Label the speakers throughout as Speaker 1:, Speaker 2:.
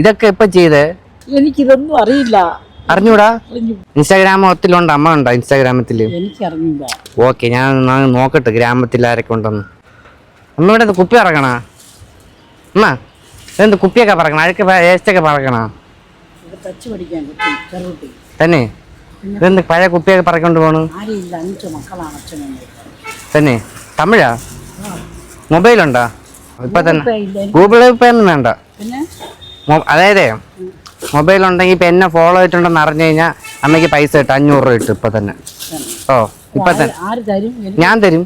Speaker 1: ഇതൊക്കെ ഇപ്പൊ ചെയ്തേ?
Speaker 2: എനിക്കിതൊന്നും അറിയില്ല.
Speaker 1: അറിഞ്ഞൂടാ?
Speaker 2: അറിഞ്ഞു.
Speaker 1: ഇൻസ്റ്റാഗ്രാമത്തിലുണ്ട്? അമ്മ ഉണ്ടോ
Speaker 2: ഇൻസ്റ്റാഗ്രാമത്തിൽ?
Speaker 1: ഓക്കെ ഞാൻ നോക്കട്ടെ ഗ്രാമത്തിൽ ആരൊക്കെ ഉണ്ടെന്ന്. അമ്മ ഇവിടെ കുപ്പി ഇറക്കണ അമ്മ എന്ത് കുപ്പിയൊക്കെ പറക്കണം? അഴുക്ക് വേസ്റ്റൊക്കെ പറക്കണ? തന്നെ? ഇതെന്ത് പഴയ കുപ്പിയൊക്കെ പറക്കൊണ്ട് പോണു? തന്നെ? തമിഴാ? മൊബൈലുണ്ടോ? ഇപ്പൊ തന്നെ ഗൂഗിൾ പേ ഒന്നും വേണ്ട. അതായത് മൊബൈൽ ഉണ്ടെങ്കിൽ ഇപ്പൊ എന്നെ ഫോളോ ചെയ്തിട്ടുണ്ടെന്ന് അറിഞ്ഞു കഴിഞ്ഞാൽ അമ്മയ്ക്ക് പൈസ കിട്ടും അഞ്ഞൂറ് രൂപ കിട്ടും ഇപ്പൊ തന്നെ. ഓ ഇപ്പൊ തന്നെ. ഞാൻ തരും.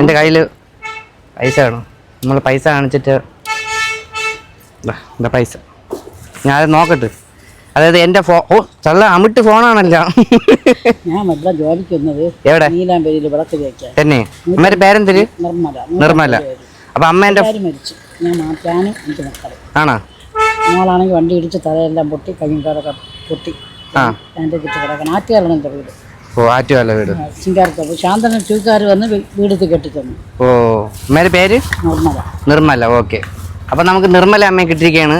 Speaker 1: എന്റെ കയ്യിൽ പൈസ വേണം. നമ്മൾ പൈസ കാണിച്ചിട്ട് എന്താ പൈസ. ഞാൻ നോക്കട്ടെ. അതായത് എന്റെ ഫോ ഓ ചല്ല അമിട്ട് ഫോണാണല്ലോ
Speaker 2: ഞാൻ
Speaker 1: എവിടെ?
Speaker 2: നീലാമ്പേരിയിൽ വിളക്ക് തേക്കാൻ.
Speaker 1: തന്നെ അമ്മേന്റെ പേരെന്തിര്?
Speaker 2: നിർമ്മല.
Speaker 1: നിർമ്മല. അപ്പൊ അമ്മ
Speaker 2: എന്റെ മക്കൾ
Speaker 1: ആണോ?
Speaker 2: മോളാണെങ്കിൽ വണ്ടി ഇടിച്ച് തലയെല്ലാം പൊട്ടി കയ്യും പൊട്ടി. എന്റെ കിട്ട് കിടക്കണം ആറ്റുകാലാണ് എന്റെ വീട്.
Speaker 1: ഓ ആറ്റുകാല വീട്.
Speaker 2: ചിങ്കാരത്തോപ്പ് ശാന്തന ടൂക്കാർ വന്ന് വീടത്ത് കെട്ടിത്തന്നു
Speaker 1: ഓ അമ്മേന്റെ പേര്?
Speaker 2: നിർമ്മല.
Speaker 1: നിർമ്മല ഓക്കെ. അപ്പം നമുക്ക് നിർമ്മല അമ്മയെ കിട്ടിയിരിക്കുകയാണ്.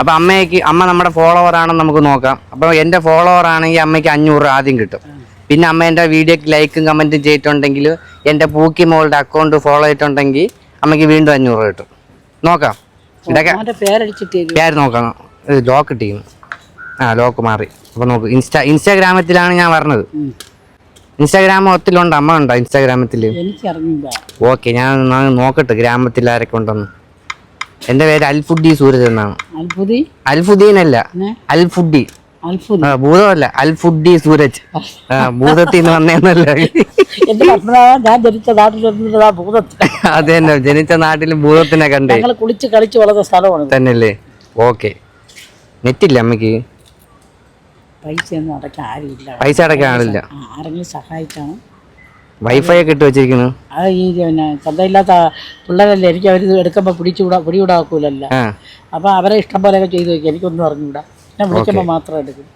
Speaker 1: അപ്പം അമ്മയ്ക്ക് അമ്മ നമ്മുടെ ഫോളോവർ ആണെന്ന് നമുക്ക് നോക്കാം. അപ്പോൾ എന്റെ ഫോളോവർ ആണെങ്കിൽ അമ്മയ്ക്ക് അഞ്ഞൂറ് രൂപ ആദ്യം കിട്ടും. പിന്നെ അമ്മ എന്റെ വീഡിയോക്ക് ലൈക്കും കമന്റും ചെയ്തിട്ടുണ്ടെങ്കിൽ എന്റെ പൂക്കി മോളുടെ അക്കൗണ്ട് ഫോളോ ചെയ്തിട്ടുണ്ടെങ്കിൽ അമ്മയ്ക്ക് വീണ്ടും അഞ്ഞൂറ് രൂപ കിട്ടും. നോക്കാം. പേര് നോക്കാം ലോക്ക് ഇട്ടിരിക്കുന്നു. ആ ലോക്ക് മാറി. അപ്പോൾ നോക്ക് ഇൻസ്റ്റാ ഇൻസ്റ്റാഗ്രാമത്തിലാണ് ഞാൻ പറഞ്ഞത്. ഇൻസ്റ്റാഗ്രാമത്തിലുണ്ട് അമ്മ ഉണ്ടോ ഇൻസ്റ്റാഗ്രാമത്തിൽ ഓക്കെ ഞാൻ നോക്കട്ടെ ഗ്രാമത്തിൽ ആരൊക്കെ ഉണ്ടെന്ന് എന്റെ പേര് അൽഫുഡി സൂരജ് എന്നാണ്.
Speaker 2: അത്ഭുതി
Speaker 1: അൽഫുദ്ദീൻ അല്ല അൽ ഭൂതമല്ല. അൽഫുഡി സൂരജ്. ഭൂതത്തിൽ നിന്ന് വന്നേന്നല്ല.
Speaker 2: ഞാൻ ജനിച്ച നാട്ടിൽ ഭൂതത്തിൽ
Speaker 1: അതെ തന്നെ ജനിച്ച നാട്ടിൽ ഭൂതത്തിനെ കണ്ടേ.
Speaker 2: കുളിച്ച് കളിച്ചു വളർന്ന സ്ഥലമാണ്.
Speaker 1: തന്നെയല്ലേ? ഓക്കെ. നെറ്റില്ല അമ്മയ്ക്ക്
Speaker 2: പൈസ ഒന്നും അടയ്ക്കാൻ ആരുമില്ല.
Speaker 1: പൈസ അടയ്ക്കാൻ ആളില്ല.
Speaker 2: ആരെങ്കിലും സഹായിച്ചാണ്.
Speaker 1: വൈഫൈ ഒക്കെ ഇട്ട് വെച്ചിരിക്കുന്നു
Speaker 2: അത് ഈ പിന്നെ ചന്തയില്ലാത്ത പിള്ളേരല്ലേ എനിക്ക് അവർ എടുക്കുമ്പോൾ പിടിച്ചുകൂടാ പിടികൂടാക്കൂലല്ല അപ്പം അവരെ ഇഷ്ടം പോലെയൊക്കെ ചെയ്തു നോക്കി എനിക്കൊന്നും അറിഞ്ഞൂടാ. ഞാൻ വിളിക്കുമ്പോൾ മാത്രം എടുക്കും.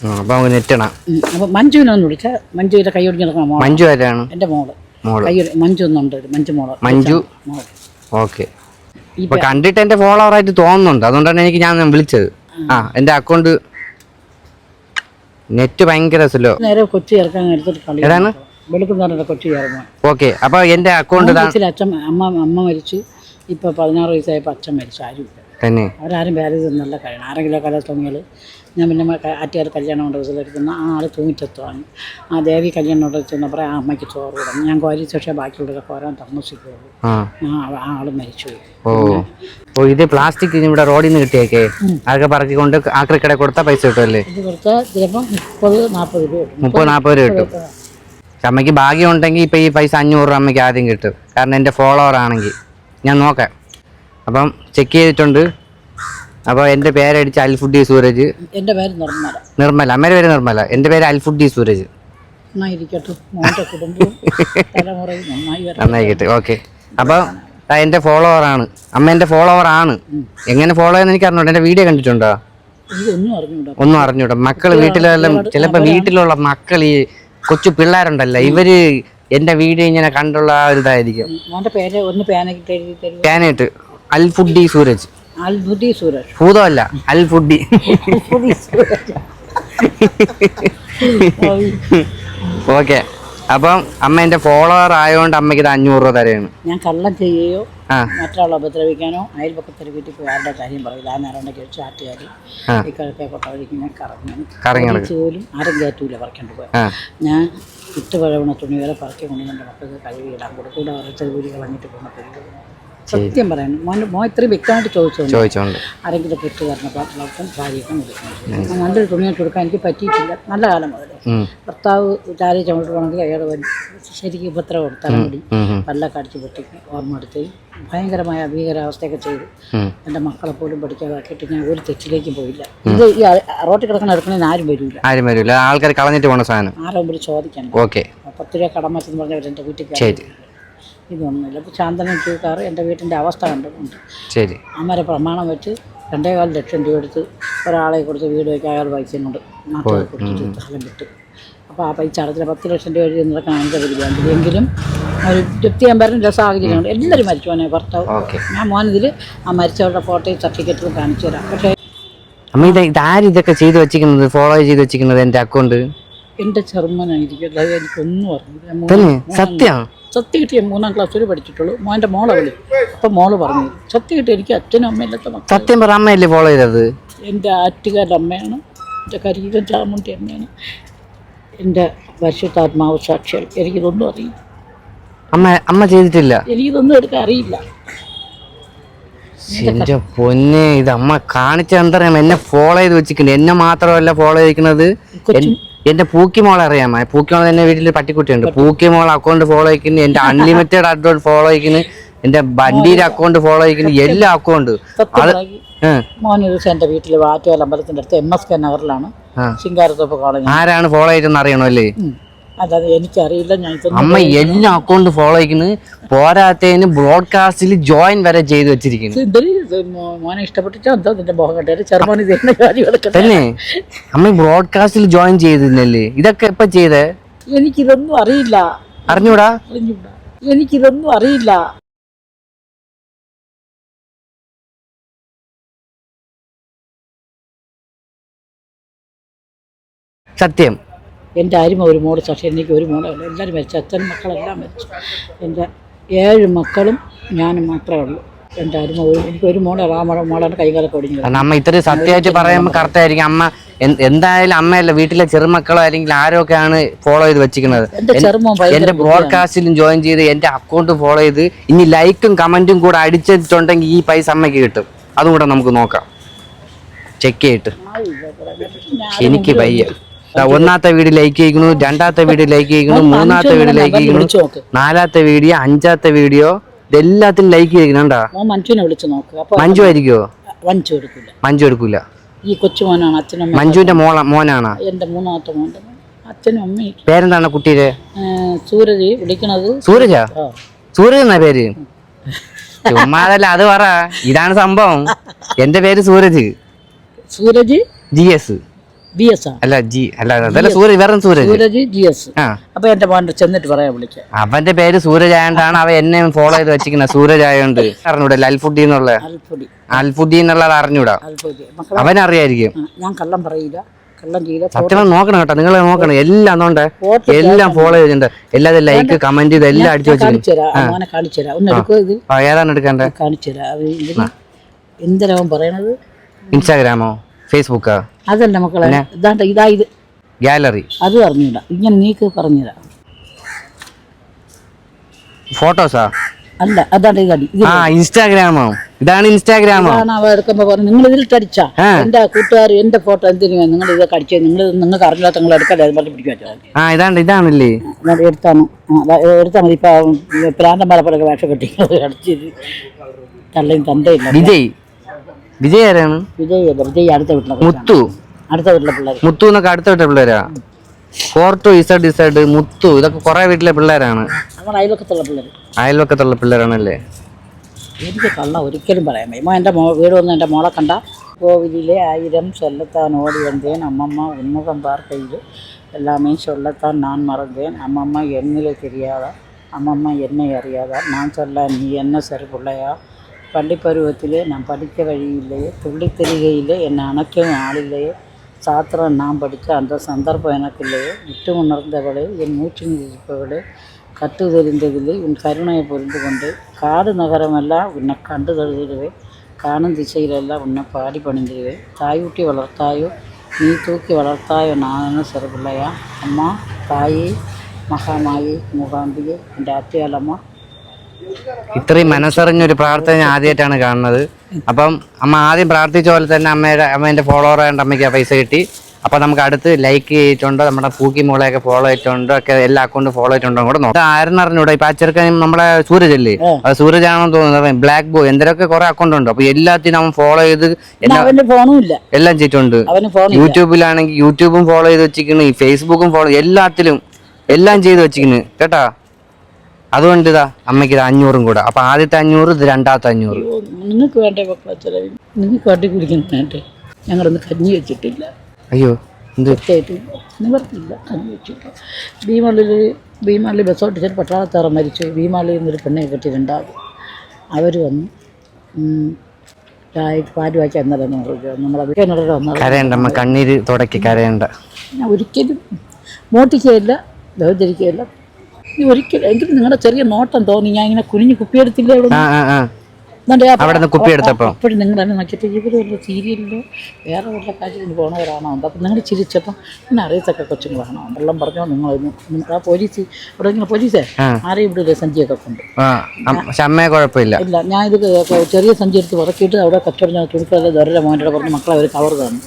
Speaker 1: ആ, അപ്പൊ നമുക്ക് നെറ്റണം.
Speaker 2: അപ്പോൾ മഞ്ജുവിനെ ഒന്ന് വിളിച്ചാൽ മഞ്ജുവിന്റെ കൈ ഒടിഞ്ഞ് കിടക്കുന്ന മോൾ.
Speaker 1: മഞ്ജു ആരാണ്?
Speaker 2: എന്റെ മോൾ.
Speaker 1: മോൾ.
Speaker 2: കൈ മഞ്ജു ഒന്നുണ്ട് ഒരു മഞ്ജു മോൾ.
Speaker 1: മഞ്ജു?
Speaker 2: മോൾ.
Speaker 1: ഓക്കെ. ഇപ്പൊ കണ്ടിട്ട് എന്റെ ഫോളോവർ ആയിട്ട് തോന്നുന്നുണ്ട്. അതുകൊണ്ടാണ് എനിക്ക് ഞാൻ വിളിച്ചത്. ആ. എന്റെ അക്കൗണ്ട് നെറ്റ് ഭയങ്കര സ്ലോ
Speaker 2: നേരെ കൊച്ചി കളി
Speaker 1: ഏതാണ്?
Speaker 2: വെളുക്കുന്നവരുടെ കൊച്ചി ഇറങ്ങുക
Speaker 1: ഓക്കെ അപ്പൊ എന്റെ അക്കൗണ്ട്
Speaker 2: അച്ഛൻ അമ്മ അമ്മ മരിച്ചു ഇപ്പൊ പതിനാറ് വയസ്സായപ്പോ അച്ഛൻ മരിച്ചു. ആരുമില്ല.
Speaker 1: തന്നെ.
Speaker 2: അവരാരും വേറെ നല്ല കഴിയണം ആരെങ്കിലും കല തുണികൾ ഞാൻ പിന്നെ ആറ്റുകാർ കല്യാണം മണ്ഡപത്തിലെടുക്കുന്ന ആ ആൾ തൂങ്ങിച്ചെത്തുവാണ് ആ ദേവി കല്യാണം മണ്ഡപത്തിൽ പറയാം ആ അമ്മയ്ക്ക് ചോറ് കൊടുക്കും ഞാൻ കോരി ശേഷം ബാക്കിയുള്ളവരൊക്കെ കോരാൻ താമസിക്കുള്ളൂ.
Speaker 1: ആ.
Speaker 2: ആൾ മരിച്ചു ആൾ മരിച്ചുപോയി
Speaker 1: ഓ ഇത് പ്ലാസ്റ്റിക് ഇവിടെ റോഡിൽ നിന്ന് കിട്ടിയേക്കേ? അതൊക്കെ പറക്കിക്കൊണ്ട് ആക്രിക്കട കൊടുത്താൽ പൈസ കിട്ടുമല്ലേ?
Speaker 2: ഇത് കൊടുത്താൽ ചിലപ്പോൾ മുപ്പത് നാൽപ്പത് രൂപ
Speaker 1: മുപ്പത് നാൽപ്പത് രൂപ കിട്ടും. അമ്മയ്ക്ക് ഭാഗ്യം ഉണ്ടെങ്കിൽ ഇപ്പം ഈ പൈസ അഞ്ഞൂറ് രൂപ അമ്മയ്ക്ക് ആദ്യം കിട്ടും. കാരണം എന്റെ ഫോളോവർ ആണെങ്കിൽ. ഞാൻ നോക്കാം. അപ്പം ചെക്ക് ചെയ്തിട്ടുണ്ട്. അപ്പോൾ എന്റെ പേരടിച്ച് അൽഫുഡി സൂരജ്.
Speaker 2: എന്റെ പേര് നിർമ്മല.
Speaker 1: നിർമ്മല. അമ്മയുടെ പേര് നിർമ്മല. എന്റെ പേര് അൽഫുഡി സൂരജ്.
Speaker 2: നന്നായിരിക്കട്ടെ.
Speaker 1: ഓക്കെ. അപ്പോൾ എന്റെ ഫോളോവർ ആണ്. അമ്മ എന്റെ ഫോളോവർ ആണ്. എങ്ങനെ ഫോളോ ചെയ്യുന്ന എനിക്ക് അറിഞ്ഞൂടാ. എന്റെ വീഡിയോ കണ്ടിട്ടുണ്ടോ? ഒന്നും അറിഞ്ഞൂടാ. മക്കൾ വീട്ടിലെല്ലാം ചിലപ്പോൾ വീട്ടിലുള്ള മക്കൾ ഈ കൊച്ചു പിള്ളേരുണ്ടല്ലോ. ഇവർ എന്റെ വീഡിയോ ഇങ്ങനെ കണ്ടുള്ള ആ ഒരു ഇതായിരിക്കും.
Speaker 2: പേര് ഒന്ന് സൂരജ്.
Speaker 1: അൽഫുഡി അൽ ഫുഡി സൂരജ്.
Speaker 2: അത്ഭുതി
Speaker 1: ഭൂതമല്ല അൽ ഫുഡി.
Speaker 2: അത്ഭുതി സുരേഷ്
Speaker 1: ഓക്കെ. അപ്പം അമ്മ എന്റെ ഫോളോവർ ആയതുകൊണ്ട് അമ്മയ്ക്ക് ഇത് അഞ്ഞൂറ് രൂപ തരെയാണ്
Speaker 2: ഞാൻ കള്ളം ചെയ്യുകയോ
Speaker 1: ആ.
Speaker 2: മറ്റൊരാളെ ഉപദ്രവിക്കാനോ അയൽപക്കത്തിന് വീട്ടിൽ പോയി ആരുടെ കാര്യം പറയില്ല. ആ നേരം
Speaker 1: ആ.
Speaker 2: ഈ കിഴക്കേ ഞാൻ കറങ്ങി.
Speaker 1: കറങ്ങി
Speaker 2: പോലും ആരും കയറ്റൂല പറിക്കേണ്ട പോയി.
Speaker 1: ആ.
Speaker 2: ഞാൻ ഇട്ട് പഴവണ തുണി വരെ പറക്കി കൊണ്ട് എന്റെ മക്കൾക്ക് കഴുകി ഇടാൻ കൂടെ വരച്ച കൂലി കളഞ്ഞിട്ട് പരിപാടി സത്യം പറയണം. മോൻ മോൻ ഇത്രയും വ്യക്തമായിട്ട് ചോദിച്ചു
Speaker 1: ചോദിച്ചോണ്ട്.
Speaker 2: ആരെങ്കിലും കെട്ടു തരണം വളർത്തും ഭാര്യയൊക്കെ നല്ലൊരു തുണിയായിട്ട് കൊടുക്കാൻ എനിക്ക് പറ്റിയിട്ടില്ല. നല്ല കാലം മുതൽ ഭർത്താവ് ചാരി ചുമട്ട് പോകണമെങ്കിൽ അയാൾ ശരിക്കും ഉപദ്രവം കൊടുത്താൽ
Speaker 1: മതി നല്ല
Speaker 2: പല്ലൊക്കെ അടിച്ച് പൊട്ടി ഓർമ്മ എടുത്തേ ഭയങ്കരമായ ഭീകരാവസ്ഥയൊക്കെ ചെയ്തു. എന്റെ മക്കളെ പോലും പഠിക്കാതാക്കിയിട്ട് ഞാൻ ഒരു തെറ്റിലേക്കും പോയില്ല. ഇത് ഈ റോട്ടിൽ കിടക്കുന്ന എടുക്കണേന്ന് ആരും വരില്ല
Speaker 1: ആരും വരില്ല ആൾക്കാർ കളഞ്ഞിട്ട് പോകണ സാധനം.
Speaker 2: ആരും മുമ്പിൽ ചോദിക്കണം
Speaker 1: ഓക്കെ.
Speaker 2: പത്ത് രൂപ കടം വെച്ചെന്ന് പറഞ്ഞവർ എന്റെ വീട്ടിൽ ഇതൊന്നുമില്ല. ഇപ്പോൾ ചാന്തനം ചൂക്കാറ് എന്റെ വീട്ടിന്റെ അവസ്ഥ കണ്ടിട്ടുണ്ട്.
Speaker 1: ശരി.
Speaker 2: അമ്മരെ പ്രമാണം വെച്ച് രണ്ടേകാൽ ലക്ഷം രൂപ എടുത്ത് ഒരാളെ കൊടുത്ത് വീട് വയ്ക്കാൻ അയാൾ പൈസ കൊണ്ട് നാട്ടിൽ കൊടുത്തിട്ട് സ്ഥലം വിട്ട്. അപ്പോൾ ആ പൈസ അടച്ചില്ല പത്ത് ലക്ഷം രൂപ എഴുതി നടക്കാൻ എന്റെ പരിപാടി. എങ്കിലും ഒരു ചെയ്യാൻ പറഞ്ഞ സാഹചര്യമുണ്ട് എല്ലാവരും മരിച്ചു മോനെ ഭർത്താവ്. ഞാൻ മോനിതിൽ ആ മരിച്ചവരുടെ ഫോട്ടോയും സർട്ടിഫിക്കറ്റും കാണിച്ചു തരാം. പക്ഷേ
Speaker 1: അമ്മ ഇത് ഇതാരും ഇതൊക്കെ ചെയ്ത് വെച്ചിരിക്കുന്നത്? ഫോളോ ചെയ്ത് വെച്ചിരിക്കുന്നത് എന്റെ അക്കൗണ്ട്
Speaker 2: എന്റെ ചെറുമനായിരിക്കും. എനിക്കൊന്നും അറിയില്ല
Speaker 1: സത്യം?
Speaker 2: സത്യം കിട്ടിയ മൂന്നാം ക്ലാസ് വരെ പഠിച്ചിട്ടുള്ളൂ. മോന്റെ മോളെ വിളി അപ്പം മോൾ പറഞ്ഞു സത്യം കിട്ടി എനിക്ക് അച്ഛനും അമ്മയില്ലാത്ത മക്കൾ
Speaker 1: സത്യം പറ അമ്മയല്ലേ ഫോളോ ചെയ്തത്?
Speaker 2: എന്റെ ആറ്റുകാരുടെ അമ്മയാണ്. എന്റെ കരിയിലും ചാമുണ്ടി അമ്മയാണ്. എന്റെ പരിശുദ്ധാത്മാവ് സാക്ഷികൾ. എനിക്കിതൊന്നും അറിയില്ല.
Speaker 1: അമ്മ അമ്മ ചെയ്തിട്ടില്ല?
Speaker 2: എനിക്കിതൊന്നും എടുക്കാൻ അറിയില്ല.
Speaker 1: എന്റെ പൊന്നെ ഇത് അമ്മ കാണിച്ച എന്തറിയാം എന്നെ ഫോളോ ചെയ്ത് വെച്ചിട്ടുണ്ട്. എന്നെ മാത്രമല്ല ഫോളോ ചെയ്തിരിക്കുന്നത് എന്റെ പൂക്കി മോളെ അറിയാമോ? പൂക്കി മോളെ എന്റെ വീട്ടിൽ പട്ടിക്കുട്ടിയുണ്ട്. പൂക്കി മോൾ അക്കൗണ്ട് ഫോളോ ചെയ്യുന്നു എന്റെ അൺലിമിറ്റഡ് അക്കൗണ്ട് ഫോളോ ചെയ്യുന്നു എന്റെ ബണ്ടിയുടെ അക്കൗണ്ട് ഫോളോ ചെയ്യുന്നു എല്ലാ അക്കൗണ്ട്
Speaker 2: മോൻ ഒരു ദിവസം എന്റെ വീട്ടിൽ വാറ്റുകാൽ അമ്പലത്തിന്റെ അടുത്ത് എം എസ് കെ നഗറിലാണ്
Speaker 1: ആ.
Speaker 2: ശിങ്കാരത്തോപ്പ് കോളേജ്
Speaker 1: ആരാണ് ഫോളോ ചെയ്തെന്ന് അറിയണമല്ലേ
Speaker 2: ഉം. അല്ലാതെ എനിക്കറിയില്ല ഞാൻ ഇതൊന്നും
Speaker 1: അമ്മ എല്ലാ അക്കൗണ്ട് ഫോളോ ചെയ്യുന്നു പോരാത്തതിന് ബ്രോഡ്കാസ്റ്റിൽ ജോയിൻ വരെ ചെയ്ത് വെച്ചിരിക്കുന്നു.
Speaker 2: മോനെ ഇഷ്ടപ്പെട്ടിട്ടോ എന്തോ നിന്റെ കണ്ടേ
Speaker 1: തന്നെ അമ്മ ബ്രോഡ്കാസ്റ്റിൽ ജോയിൻ ചെയ്തില്ലല്ലേ ഇതൊക്കെ എപ്പ ചെയ്തേ?
Speaker 2: എനിക്കിതൊന്നും അറിയില്ല.
Speaker 1: അറിഞ്ഞൂടാ?
Speaker 2: അറിഞ്ഞൂടാ. എനിക്കിതൊന്നും അറിയില്ല.
Speaker 1: സത്യം.
Speaker 2: എന്റെ ആരും ഒരു മോൾ പക്ഷേ എനിക്ക് ഒരു മോളേ ഉള്ളൂ എല്ലാവരും മരിച്ചു. അച്ഛൻ മക്കളെല്ലാം മരിച്ചു. എന്റെ ഏഴ് മക്കളും ഞാനും മാത്രമേ ഉള്ളൂ. എന്റെ ആരും ഒരു മോളെ ആ മോളെ കൈകാലൊക്കെ ഒടിഞ്ഞു
Speaker 1: കാരണം അമ്മ ഇത്രയും സത്യമായിട്ട് പറയുമ്പോൾ കറക്റ്റ് ആയിരിക്കും. അമ്മ എന്തായാലും അമ്മയല്ല വീട്ടിലെ ചെറുമക്കളോ അല്ലെങ്കിൽ ആരോ ഒക്കെയാണ് ഫോളോ ചെയ്ത് വെച്ചിരിക്കുന്നത്? എന്റെ ബ്രോഡ്കാസ്റ്റിലും ജോയിൻ ചെയ്ത് എന്റെ അക്കൗണ്ട് ഫോളോ ചെയ്ത് ഇനി ലൈക്കും കമന്റും കൂടെ അടിച്ചിട്ടുണ്ടെങ്കിൽ ഈ പൈസ അമ്മയ്ക്ക് കിട്ടും. അതും കൂടെ നമുക്ക് നോക്കാം. ചെക്ക് ചെയ്തിട്ട്. എനിക്ക് വയ്യ. ഒന്നാമത്തെ വീഡിയോ ലൈക്ക് ചെയ്യിക്കുന്നു രണ്ടാമത്തെ വീഡിയോ ലൈക്ക് ചെയ്യിക്കുന്നു മൂന്നാമത്തെ വീഡിയോ ലൈക്ക് ചെയ്യിക്കുന്നു നാലാമത്തെ വീഡിയോ അഞ്ചാമത്തെ വീഡിയോ ഇതെല്ലാത്തിനും ലൈക്ക് ചെയ്യിക്കുന്നുണ്ടാ
Speaker 2: മഞ്ജുവിനെ വിളിച്ചു നോക്ക്.
Speaker 1: മഞ്ജു ആയിരിക്കോ
Speaker 2: മഞ്ജു എടുക്കില്ല.
Speaker 1: മഞ്ജു എടുക്കൂല.
Speaker 2: ഈ കൊച്ചുമോനാണ് അച്ഛനും
Speaker 1: മഞ്ജുവിന്റെ മോള മോനാണ്?
Speaker 2: എന്റെ മൂന്നാമത്തെ മോന്റെ. അച്ഛനും അമ്മയും
Speaker 1: പേരെന്താണ് കുട്ടിയുടെ?
Speaker 2: സൂരജ് വിളിക്കണത്
Speaker 1: സൂരജാ? സൂരജ് എന്നാ പേര്? ചുമ്മാതല്ല അത് പറ. ഇതാണ് സംഭവം. എന്റെ പേര് Sooraj.
Speaker 2: Sooraj?
Speaker 1: G S.
Speaker 2: B S ആണ്
Speaker 1: അല്ല ജി അല്ല അതല്ല സൂരജ് വേറെ സൂരജ്.
Speaker 2: സൂരജ് ജി എസ് അപ്പൊ എന്റെ മോൻ ചെന്നിട്ട് പറയാം വിളിക്കാം.
Speaker 1: അവന്റെ പേര് സൂരജ് ആയതുകൊണ്ടാണ് അവൻ എന്നെ ഫോളോ ചെയ്ത് വെച്ചിരിക്കുന്നത് സൂരജ് ആയതുകൊണ്ട് അറിഞ്ഞൂടെ അൽഫുഡി എന്നുള്ള? അൽഫുഡി എന്നുള്ളത് അറിഞ്ഞൂടാ. അവൻ
Speaker 2: അറിയായിരിക്കും ഞാൻ കള്ളം പറയില്ല.
Speaker 1: സത്യം നോക്കണം കേട്ടോ നിങ്ങൾ നോക്കണം. എല്ലാം
Speaker 2: അതുകൊണ്ട്
Speaker 1: എല്ലാം ഫോളോ ചെയ്തിട്ടുണ്ട്. എല്ലാതും ലൈക്ക് കമന്റ് ചെയ്ത് എല്ലാം അടിച്ചു വെച്ചിട്ടുണ്ട് ഏതാണ് എടുക്കണ്ടേ
Speaker 2: കാണിച്ചു തരാം. അത് എന്തിനാവും പറയണത്?
Speaker 1: ഇൻസ്റ്റാഗ്രാമോ? ഫേസ്ബുക്കാ?
Speaker 2: അതല്ല മക്കളെ ഇതാണ്ട് ഇതാ ഇത്.
Speaker 1: ഗാലറി.
Speaker 2: അത് അറിഞ്ഞൂടാ ഇങ്ങനെ നീക്ക് പറഞ്ഞുതരാം.
Speaker 1: ഫോട്ടോസാ?
Speaker 2: അല്ല അതാണ് ഇത്
Speaker 1: ആ ഇൻസ്റ്റാഗ്രാമോ? ഇതാണ് ഇൻസ്റ്റാഗ്രാമോ?
Speaker 2: ഇതാണ് അവ പറഞ്ഞു. നിങ്ങൾ ഇതിൽ അടിച്ചാ എന്റെ കൂട്ടുകാർ എന്റെ ഫോട്ടോ എന്തിനു നിങ്ങൾ ഇതൊക്കെ അടിച്ചേ നിങ്ങൾ നിങ്ങൾക്ക് അറിഞ്ഞാൽ നിങ്ങൾ എടുക്കല്ലേ? അത് പറഞ്ഞ്
Speaker 1: ആ ഇതാണ്ട് ഇതാണല്ലേ?
Speaker 2: എടുത്താണ് എടുത്താൽ മതി. ഇപ്പം പ്രാന്തന്മാരെപ്പോലൊക്കെ വേഷം കെട്ടി അടിച്ചത് തള്ളയും തന്തയില്ല
Speaker 1: വിജയ് വിജയ് ആരാണ്?
Speaker 2: വിജയ് അടുത്ത വീട്ടിലെ
Speaker 1: മുത്തു.
Speaker 2: അടുത്ത വീട്ടിലെ പിള്ളേർ
Speaker 1: മുത്തു എന്നൊക്കെ അടുത്ത വീട്ടിലെ പിള്ളേരാ? Four two Z Z Muthu ഇതൊക്കെ കുറെ വീട്ടിലെ പിള്ളേരാണ്.
Speaker 2: നമ്മുടെ അയൽവക്കത്തുള്ള പിള്ളേർ
Speaker 1: അയൽവക്കത്തുള്ള പിള്ളേരാണല്ലേ?
Speaker 2: എനിക്ക് കള്ള ഒരിക്കലും പറയാൻ വയ്യ. എന്റെ മോ വീട് വന്ന് എന്റെ മോളെ കണ്ട. കോവിലിലെ ആയിരം ചൊല്ലത്താനോടി എന്തേൻ അമ്മമ്മ ഉന്മുഖം പാർക്കയിൽ എല്ലാമേ ചൊല്ലത്താൻ നാൻ മറന്നേൻ. അമ്മമ്മ എന്നിലെ തിരിയാതെ അമ്മമ്മ എന്നെ അറിയാതാ നാൻ ചൊല്ലാൻ നീ എന്നെ ചെറുപിള്ളയാ பள்ளி பருவத்திலே நான் படித்த வழியிலேயே துள்ளி திரிகையிலே என்னை அணைக்கவும் ஆளில்லையே சாத்திரம் நான் படித்த அந்த சந்தர்ப்பம் எனக்கு இல்லையே விட்டு உணர்ந்தவளே என் மூச்சு நிற்பவளே கற்று தெரிந்ததில்லை உன் கருணையை புரிந்து கொண்டு. காடு நகரமெல்லாம் உன்னை கண்டு தழுதுடுவேன். காணும் திசையிலெல்லாம் உன்னை பாடி பணிந்துடுவேன். தாயூட்டி வளர்த்தாயோ நீ தூக்கி வளர்த்தாயோ நானும் சிறு பிள்ளையா அம்மா தாயே மகாமாயி மூகாம்பிகை என் அத்தியாலம்மா
Speaker 1: ഇത്രയും മനസ്സറിഞ്ഞൊരു പ്രാർത്ഥന ഞാൻ ആദ്യമായിട്ടാണ് കാണുന്നത്. അപ്പം അമ്മ ആദ്യം പ്രാർത്ഥിച്ച പോലെ തന്നെ അമ്മയുടെ അമ്മേന്റെ ഫോളോവർ ആയതുകൊണ്ട് അമ്മയ്ക്ക് ആ പൈസ കിട്ടി. അപ്പോൾ നമുക്ക് അടുത്ത് ലൈക്ക് ചെയ്തിട്ടുണ്ടോ? നമ്മുടെ പൂക്കി മോളെയൊക്കെ ഫോളോ ചെയ്തിട്ടുണ്ടോ? ഒക്കെ എല്ലാ അക്കൗണ്ടും ഫോളോ ചെയ്തിട്ടുണ്ടോ കൂടെ നോക്കാം. ആരെന്ന് അറിഞ്ഞൂടെ? ഇപ്പം ആ ചെറുക്കൻ നമ്മളെ സൂരജ് അല്ലേ? അത് സൂരജ് ആണെന്ന് തോന്നുന്നത് ബ്ലാക്ക് ബോയ് എന്തൊക്കെ കുറെ അക്കൗണ്ട് ഉണ്ട്. അപ്പൊ എല്ലാത്തിനും അവൻ ഫോളോ ചെയ്ത് എല്ലാ ചെയ്തിട്ടുണ്ട്. യൂട്യൂബിലാണെങ്കിൽ യൂട്യൂബും ഫോളോ ചെയ്ത് വെച്ചിരിക്കുന്നു. ഈ ഫേസ്ബുക്കും ഫോളോ എല്ലാത്തിലും എല്ലാം ചെയ്ത് വെച്ചിരിക്കുന്നു. കേട്ടാ? അതുകൊണ്ട് ഇതാ അമ്മയ്ക്ക് ഇത് അഞ്ഞൂറും കൂടെ. അപ്പൊ ആദ്യത്തെ അഞ്ഞൂറ് ഇത് രണ്ടാമത്തെ അഞ്ഞൂറ്.
Speaker 2: നിങ്ങൾക്ക് വേണ്ട ചിലവിൽ നിങ്ങൾക്ക് വണ്ടി? കുടിക്കുന്നുണ്ട് ഞങ്ങളൊന്ന് കഞ്ഞി വെച്ചിട്ടില്ല.
Speaker 1: അയ്യോ എന്ത്?
Speaker 2: തീർച്ചയായിട്ടും നിവർത്തില്ല കഞ്ഞി ചെറിയ പട്ടാളത്താറ മരിച്ചു. ഭീമാളിൽ നിന്നൊരു പെണ്ണെ കെട്ടിയിട്ടുണ്ടാകും അവർ വന്നു പാൽ വായിക്കാൻ എന്നല്ല നമ്മളെ വന്നത്
Speaker 1: കരയണ്ട അമ്മ കണ്ണീര് തുടക്കി കരയണ്ട.
Speaker 2: ഞാൻ ഒരിക്കലും മോട്ടിക്കുകയില്ല ബഹുധരിക്കുകയില്ല ഇനി ഒരിക്കലും എങ്കിലും നിങ്ങളുടെ ചെറിയ നോട്ടം തോന്നി ഞാൻ ഇങ്ങനെ കുനിഞ്ഞ് കുപ്പിയെടുത്തില്ലേ അവിടെ?
Speaker 1: ആ ആ ആ.
Speaker 2: എന്നിട്ട് ആ-
Speaker 1: അവിടെ കുപ്പി എടുത്തപ്പോ
Speaker 2: അപ്പോഴും നിങ്ങൾ തന്നെ നോക്കിയിട്ട് ഇവർ വല്ല സീരിയലിലോ വേറെ വല്ല കാര്യത്തിന് പോണവരാണോ? എന്താ അപ്പം നിങ്ങൾ ചിരിച്ചപ്പം എന്നെ അറിയത്തക്ക കൊച്ചുങ്ങളാണോ? വെള്ളം പറഞ്ഞോ നിങ്ങളൊന്ന് നിങ്ങൾ ആ പോലീസ് ഇവിടെ ഇങ്ങനെ പോലീസേ. ആരെയും ഇവിടെ സഞ്ചിയൊക്കെ കൊണ്ട്.
Speaker 1: അമ്മയെ കുഴപ്പമില്ല.
Speaker 2: ഇല്ല ഞാൻ ഇത് ചെറിയ സഞ്ചി എടുത്ത് പുറക്കിയിട്ട് അവിടെ കച്ചവടം തുണിക്കാതെ ദൊരയുടെ മോന്റെ പറഞ്ഞ് മക്കളെ അവർ കവർ തന്നു.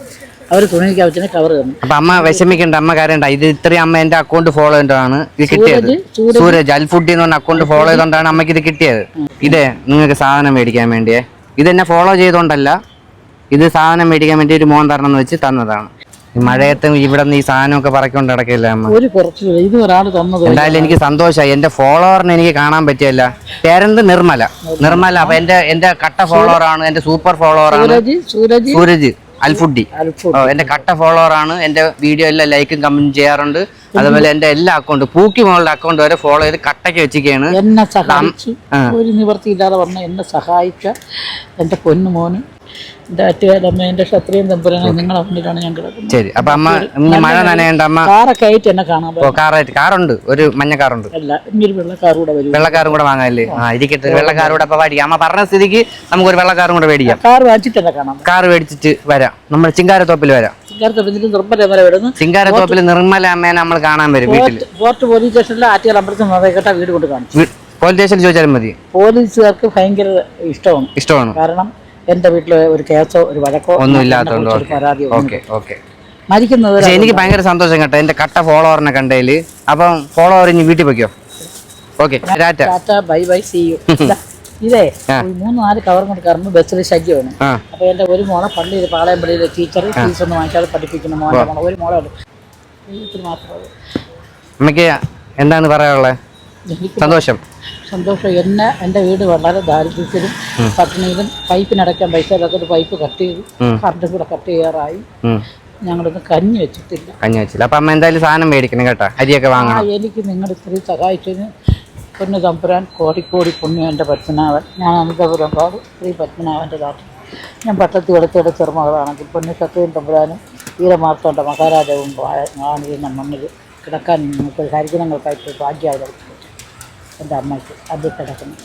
Speaker 2: അവർ തുണിക്ക് ആവശ്യത്തിന് കവർ തന്നു.
Speaker 1: അപ്പൊ അമ്മ വിഷമിക്കണ്ട അമ്മ കരയണ്ട ഇത് ഇത്രയും അമ്മ എന്റെ അക്കൗണ്ട് ഫോളോ ചെയ്തതാണ് ഇത് കിട്ടിയത്.
Speaker 2: സൂരജ്. സൂരജ്
Speaker 1: ഫുഡ് എന്ന് പറഞ്ഞ അക്കൗണ്ട് ഫോളോ ചെയ്തോണ്ടാണ് അമ്മയ്ക്ക് ഇത് കിട്ടിയത്. ഇതേ നിങ്ങൾക്ക് സാധനം മേടിക്കാൻ വേണ്ടിയേ. ഇത് എന്നെ ഫോളോ ചെയ്തോണ്ടല്ല ഇത് സാധനം മേടിക്കാൻ വേണ്ടി ഒരു മോൻ തരണം എന്ന് വെച്ച് തന്നതാണ്. മഴയത്ത് ഇവിടെ നിന്ന് ഈ സാധനമൊക്കെ പറക്കൊണ്ട് നടക്കില്ല അമ്മ?
Speaker 2: ഒരു ഇത് ഒരാൾ തന്നത്
Speaker 1: എന്തായാലും എനിക്ക് സന്തോഷമായി. എന്റെ ഫോളോവറിനെ എനിക്ക് കാണാൻ പറ്റിയല്ല. പേരെന്ത്? നിർമ്മല. നിർമ്മല. അപ്പൊ എന്റെ എന്റെ കട്ട ഫോളോവർ ആണ് എന്റെ സൂപ്പർ ഫോളോവർ ആണ്.
Speaker 2: സൂരജ്.
Speaker 1: അൽഫുഡി എന്റെ കട്ട ഫോളോവർ ആണ്. എന്റെ വീഡിയോ എല്ലാം ലൈക്കും കമന്റും ചെയ്യാറുണ്ട്. അതുപോലെ എന്റെ എല്ലാ അക്കൗണ്ട് പൂക്കി മോളുടെ അക്കൗണ്ട് വരെ ഫോളോ ചെയ്ത് കട്ടയ്ക്ക് വെച്ചിരിക്കുകയാണ്.
Speaker 2: എന്നെ സഹായിച്ചു ഒരു നിവർത്തിയില്ലാതെ പറഞ്ഞ എന്നെ സഹായിച്ച എന്റെ പൊന്നുമോന് എന്റെ അറ്റുകാരമ്മ എന്റെ ക്ഷത്രിയൻ നിങ്ങളെ മുന്നിലാണ് ഞാൻ കിടക്കുന്നത്.
Speaker 1: ശരി. അപ്പൊ അമ്മ ഇനി മഴ നനയണ്ട അമ്മ.
Speaker 2: കാറൊക്കെ ആയിട്ട് എന്നെ കാണാൻ
Speaker 1: ഓ
Speaker 2: പറ്റും
Speaker 1: കാറായിട്ട്. കാറുണ്ട്. ഒരു മഞ്ഞ കാറുണ്ട്.
Speaker 2: അല്ല ഇനി ഒരു വെള്ളക്കാർ കൂടെ വരും.
Speaker 1: വെള്ളക്കാരും കൂടെ വാങ്ങാല്ലേ? ആ ഇരിക്കട്ടെ. വെള്ളക്കാരും കൂടെ അപ്പൊ മേടിക്കാം അമ്മ പറഞ്ഞ സ്ഥിതിക്ക് നമുക്ക് ഒരു വെള്ളക്കാരും കൂടെ മേടിക്കാം.
Speaker 2: കാർ വാങ്ങിച്ചിട്ട് എന്നെ കാണാൻ
Speaker 1: കാർ മേടിച്ചിട്ട് വരാം. നമ്മൾ ചിങ്കാരത്തോപ്പിൽ വരാം. ചിങ്കാരത്തോപ്പിൽ നിർമ്മല അമ്മേനെ നമ്മൾ കാണാൻ വരും വീട്ടിൽ
Speaker 2: പോർട്ട് പോർട്ട് പോലീസ് സ്റ്റേഷനിൽ ആറ്റുകാൽ അമ്പലത്തിൽ മതേക്കട്ട വീട് കൊണ്ട്
Speaker 1: പോലീസ് സ്റ്റേഷനിൽ ചോദിച്ചാലും മതി.
Speaker 2: പോലീസുകാർക്ക് ഭയങ്കര ഇഷ്ടമാണ്.
Speaker 1: ഇഷ്ടമാണ്.
Speaker 2: കാരണം എന്റെ വീട്ടിൽ ഒരു കേസോ ഒരു വഴക്കോ
Speaker 1: ഒന്നും ഇല്ലാത്തതുകൊണ്ട്
Speaker 2: കുറിച്ചൊരു പരാതിയോ ഒന്നും
Speaker 1: ഓക്കെ ഓക്കെ.
Speaker 2: മരിക്കുന്നത്
Speaker 1: പക്ഷെ എനിക്ക് ഭയങ്കര സന്തോഷം കേട്ടോ. എന്റെ കട്ട ഫോളോവറിനെ കണ്ടതിൽ അപ്പം ഫോളോവർ ഇനി വീട്ടിൽ വെക്കോ okay tata.
Speaker 2: Tata bye bye see you. ഇതേ മൂന്ന് നാല് കവർ കൊണ്ട് കയറുമ്പോൾ ബസ്സിൽ ശല്യമാണ്. അപ്പൊ എന്റെ ഒരു മോളെ പള്ളിയിൽ പാളയംപള്ളിയിലെ ടീച്ചർ ഫീസ് ഒന്നും വാങ്ങിക്കാതെ പഠിപ്പിക്കുന്ന മോളെ ഒരു മോളെ മാത്രമേ.
Speaker 1: അമ്മയ്ക്ക് എന്താണ് പറയാനുള്ളത്? സന്തോഷം.
Speaker 2: സന്തോഷം. എന്നെ എന്റെ വീട് വളരെ ദാരിദ്ര്യത്തിലും പട്ടിണിയിലും പൈപ്പിനടയ്ക്കാൻ പൈസ ഇല്ലാത്തൊരു പൈപ്പ് കട്ട് ചെയ്തു. കറണ്ടും കൂടെ കട്ട് ചെയ്യാറായി. ഞങ്ങളൊന്നും കഞ്ഞി വെച്ചിട്ടില്ല.
Speaker 1: കഞ്ഞി വെച്ചില്ല. അപ്പം അമ്മ എന്തായാലും സാധനം മേടിക്കണം കേട്ടോ. അരിയൊക്കെ
Speaker 2: ആ
Speaker 1: വാങ്ങണം.
Speaker 2: എനിക്ക് നിങ്ങൾ ഇത്രയും സഹായിച്ചതിന് പൊന്നു തമ്പുരാൻ കോടിക്കോടി പുണ്യം എന്റെ പത്മനാഭൻ. ഞാൻ അനന്തപുരം കാട് ശ്രീ പത്മനാഭന്റെ നാട്ടിൽ. ഞാൻ പട്ടത്തി വെളുത്തയുടെ ചെറുമകളാണെങ്കിൽ പൊന്നു സത്യവും തമ്പുരാനും വീരമാർത്തോണ്ട മഹാരാജാവും മണ്ണിൽ കിടക്കാൻ നിങ്ങൾക്ക് ഹരിജനങ്ങൾക്കായിട്ട് ഭാഗ്യം എന്റെ അമ്മയ്ക്ക് അത് കിടക്കുന്നു.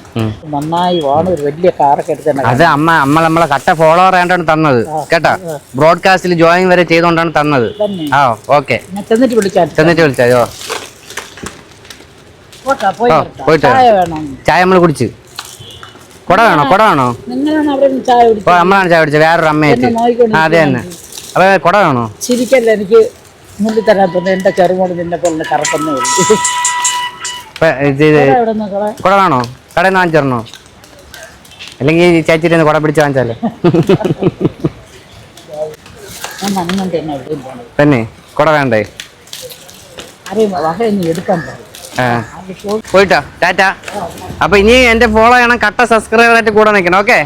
Speaker 2: നന്നായി വാണ് ഒരു വലിയ കാറൊക്കെ എടുത്ത് തന്നെ
Speaker 1: അത് അമ്മ അമ്മ നമ്മളെ കട്ട ഫോളോവർ ആയിട്ടാണ് തന്നത്. കേട്ടാ? ബ്രോഡ്കാസ്റ്റിൽ ജോയിൻ വരെ ചെയ്തോണ്ടാണ് തന്നത്. ആ ഓക്കെ
Speaker 2: ചെന്നിട്ട് വിളിച്ചാൽ
Speaker 1: ചെന്നിട്ട് ആ, പോയിട്ട്
Speaker 2: ചായ
Speaker 1: നമ്മൾ കുടിച്ച്. കുട വേണോ? കുട വേണോ? നമ്മളാണ് ചായ കുടിച്ചത്. വേറൊരു ആ അതെ തന്നെ. അപ്പൊ കുട വേണോ?
Speaker 2: ചിരിക്കല്ല എനിക്ക് മുന്നിൽ തരാൻ എന്റെ ചെറുമോട് നിന്നെ പോലെ കറക്കുന്നേ ഉള്ളൂ.
Speaker 1: കുട വേണോ കടയിൽ നിന്ന് വാങ്ങിച്ചിരണോ അല്ലെങ്കിൽ ചേച്ചിട്ട് കുട പിടിച്ച് വാങ്ങിച്ചാലേ?
Speaker 2: പിന്നെ കൊട തന്നെ
Speaker 1: വേണ്ടേ? പോയിട്ടോ. ടാറ്റ. അപ്പൊ ഇനി എന്റെ ഫോളോ ചെയ്യണം. കട്ട സബ്സ്ക്രൈബർ ആയിട്ട് കൂടെ നിൽക്കണം ഓക്കെ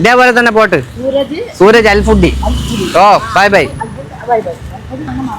Speaker 1: ഇതേപോലെ തന്നെ പോട്ട്.
Speaker 2: സൂരജ്
Speaker 1: അൽഫുഡി ഓ
Speaker 2: ബൈ ബൈ